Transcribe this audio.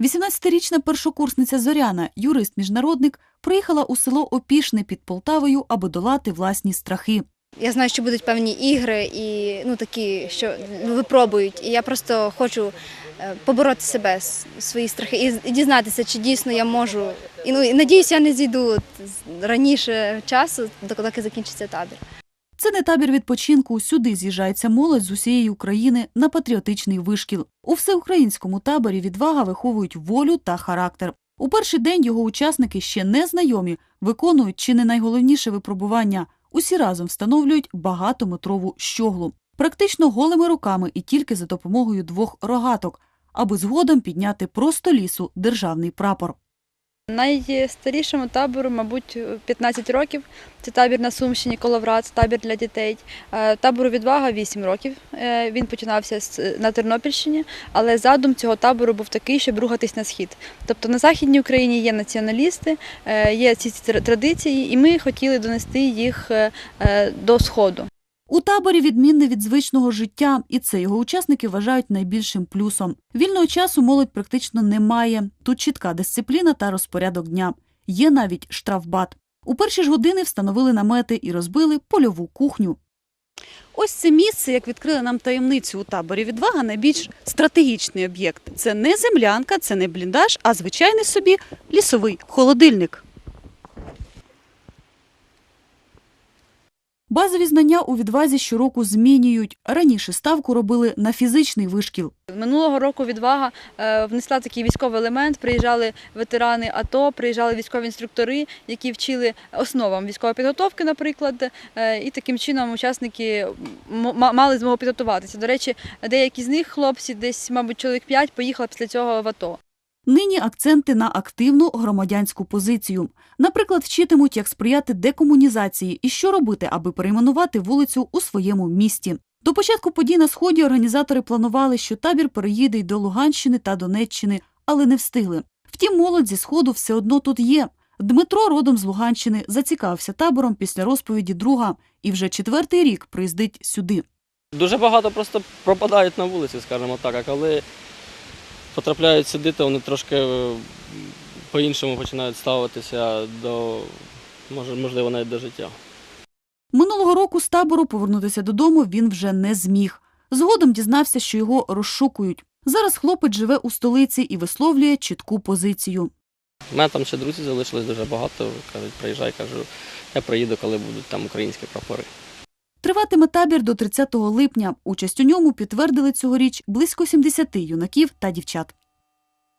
18-річна першокурсниця Зоряна, юрист-міжнародник, приїхала у село Опішне під Полтавою, аби долати власні страхи. Я знаю, що будуть певні ігри і ну такі, що випробують. І я просто хочу е, побороти себе, свої страхи і, дізнатися, чи дійсно я можу. І ну і надіюсь, я не зійду раніше часу, доки закінчиться табір. Це не табір відпочинку. Сюди з'їжджається молодь з усієї України на патріотичний вишкіл. У всеукраїнському таборі відвага виховують волю та характер. У перший день його учасники ще не знайомі, виконують чи не найголовніше випробування. Усі разом встановлюють багатометрову щоглу, практично голими руками і тільки за допомогою двох рогаток, аби згодом підняти просто лісу державний прапор. Найстарішому табору, мабуть, 15 років. Це табір на Сумщині, Коловрат, табір для дітей. Е, Табору відвага 8 років. Е, Він починався на Тернопільщині, але задум цього табору був такий, щоб рухатись на схід. Тобто на Західній Україні є націоналісти, е, є ці традиції, і ми хотіли донести їх до сходу. У таборі відмінне від звичного життя, і це його учасники вважають найбільшим плюсом. Вільного часу молодь практично не має. Тут чітка дисципліна та розпорядок дня. Є навіть штрафбат. У перші ж години встановили намети і розбили польову кухню. Ось це місце, як відкрили нам таємницю у таборі відвага, найбільш стратегічний об'єкт. Це не землянка, це не бліндаж, а звичайний собі лісовий холодильник. Базові знання у відвазі щороку змінюють. Раніше ставку робили на фізичний вишкіл. Минулого року відвага е, внесла такий військовий елемент. Приїжджали ветерани АТО, приїжджали військові інструктори, які вчили основам військової підготовки, наприклад. е, І таким чином учасники мали змогу підготуватися. До речі, деякі з них хлопці, десь, мабуть, чоловік 5, поїхали після цього в АТО. Нині акценти на активну громадянську позицію. Наприклад, вчитимуть, як сприяти декомунізації і що робити, аби перейменувати вулицю у своєму місті. До початку подій на сході організатори планували, що табір переїде й до Луганщини та Донеччини, але не встигли. Втім, молодь зі сходу все одно тут є. Дмитро, родом з Луганщини, зацікавився табором після розповіді друга і вже четвертий рік приїздить сюди. Дуже багато просто пропадають на вулиці, скажімо так, а коли потрапляють сюди, то вони трошки е, по-іншому починають ставитися до, можливо, навіть до життя. Минулого року з табору повернутися додому він вже не зміг. Згодом дізнався, що його розшукують. Зараз хлопець живе у столиці і висловлює чітку позицію. У мене там ще друзів залишилось дуже багато. Кажуть, приїжджай, кажу, я приїду, коли будуть там українські прапори. Триватиме табір до 30 липня. Участь у ньому підтвердили цьогоріч близько 70 юнаків та дівчат.